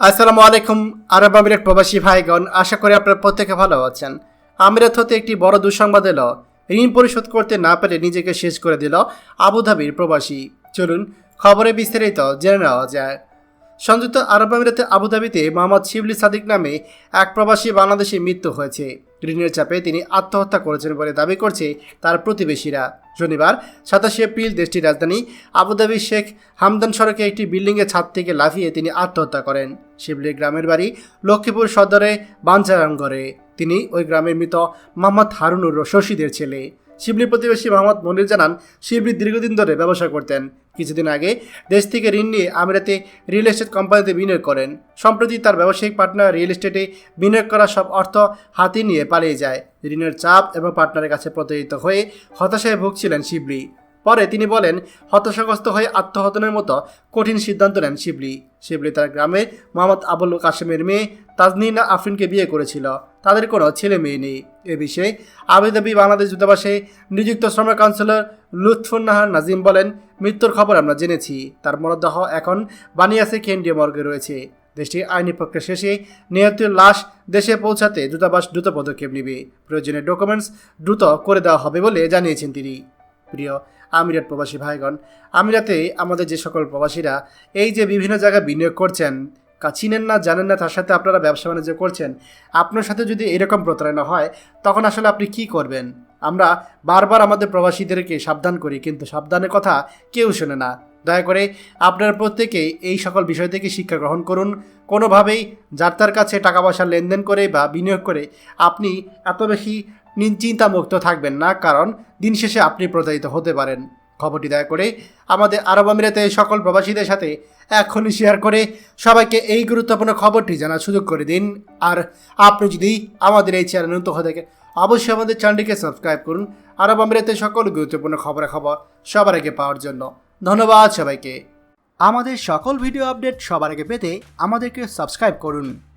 আসসালামু আলাইকুম, আরব আমিরাত প্রবাসী ভাইগণ, আশা করি আপনারা প্রত্যেকে ভালো আছেন। আমিরাত হতে একটি বড় দুঃসংবাদ এলো। ঋণ পরিশোধ করতে না পেরে নিজেকে শেষ করে দিল আবুধাবির প্রবাসী। চলুন, খবরে বিস্তারিত জেনে নেওয়া যায়। সংযুক্ত আরব আমিরাতে আবুধাবিতে মোহাম্মদ শিবলি সাদিক নামে এক প্রবাসী বাংলাদেশে মৃত্যু হয়েছে। ঋণের চাপে তিনি আত্মহত্যা করেছেন বলে দাবি করছে তার প্রতিবেশীরা। শনিবার, সাতাশে এপ্রিল দেশটির রাজধানী আবুধাবি শেখ হামদান সড়কে একটি বিল্ডিংয়ের ছাদ থেকে লাফিয়ে তিনি আত্মহত্যা করেন। শিবলি গ্রামের বাড়ি লক্ষ্মীপুর সদরে বাঞ্চারামগড়ে। তিনি ওই গ্রামের মৃত মোহাম্মদ হারুনুর শশীদের ছেলে। শিবলি প্রতিবেশী মোহাম্মদ মনির জানান, শিবলি দীর্ঘদিন ধরে ব্যবসা করতেন। কিছুদিন আগে দেশ থেকে ঋণ নিয়ে আমিরাতে রিয়েল এস্টেট কোম্পানিতে বিনিয়োগ করেন। সম্প্রতি তার ব্যবসায়িক পার্টনার রিয়েল এস্টেটে বিনিয়োগ করা সব অর্থ হাতে নিয়ে পালিয়ে যায়। ঋণের চাপ এবং পার্টনারের কাছে প্রতারিত হয়ে হতাশায় ভুগছিলেন শিবলি। পরে তিনি বলেন, হতাশাগ্রস্ত হয়ে আত্মহতনের মতো কঠিন সিদ্ধান্ত নেন শিবলি। শিবলি তার গ্রামে মোহাম্মদ আবুল কাশেমের মেয়ে তাজনিনা আফরিনকে বিয়ে করেছিল। তাদের কোনো ছেলে মেয়ে নেই। এ বিষয়ে আবুধাবি বাংলাদেশ দূতাবাসে নিযুক্ত শ্রম কাউন্সিলর লুৎফুন্নাহার নাজিম বলেন, মৃত্যুর খবর আমরা জেনেছি। তার মরদেহ এখন বানিয়াসে কেন্দ্রীয় মর্গে রয়েছে। দেশটির আইনি প্রক্রিয়া শেষে নিহতের লাশ দেশে পৌঁছাতে দূতাবাস দ্রুত পদক্ষেপ নেবে। প্রয়োজনীয় ডকুমেন্টস দ্রুত করে দেওয়া হবে বলে জানিয়েছেন তিনি। প্রিয় আমিরাত প্রবাসী ভাইগণ, আমিরাতে আমাদের যে সকল প্রবাসীরা এই যে বিভিন্ন জায়গায় বিনিয়োগ করছেন চিনেন না, জানেন না, তার সাথে আপনারা ব্যবসা বাণিজ্য করছেন, আপনার সাথে যদি এরকম প্রতারণা হয়, তখন আসলে আপনি কি করবেন? আমরা বারবার আমাদের প্রবাসীদেরকে সাবধান করি, কিন্তু সাবধানের কথা কেউ শোনে না। দয়া করে আপনারা প্রত্যেকেই এই সকল বিষয় থেকে শিক্ষা গ্রহণ করুন। কোনোভাবেই যার তার কাছে টাকা পয়সা লেনদেন করে বা বিনিয়োগ করে আপনি এত বেশি চিন্তামুক্ত থাকবেন না, কারণ দিন শেষে আপনি প্রতারিত হতে পারেন। খবরটি দয়া করে আমাদের আরব আমিরাতে সকল প্রবাসীদের সাথে এখনই শেয়ার করে সবাইকে এই গুরুত্বপূর্ণ খবরটি জানার সুযোগ করে দিন। আর আপনি যদি আমাদের এই চ্যানেল নতুন হয়ে থাকে অবশ্যই আমাদের চ্যানেলটিকে সাবস্ক্রাইব করুন। আরব আমিরাতে সকল গুরুত্বপূর্ণ খবরাখবর সবার আগে পাওয়ার জন্য। ধন্যবাদ সবাইকে। আমাদের সকল ভিডিও আপডেট সবার আগে পেতে আমাদেরকে সাবস্ক্রাইব করুন।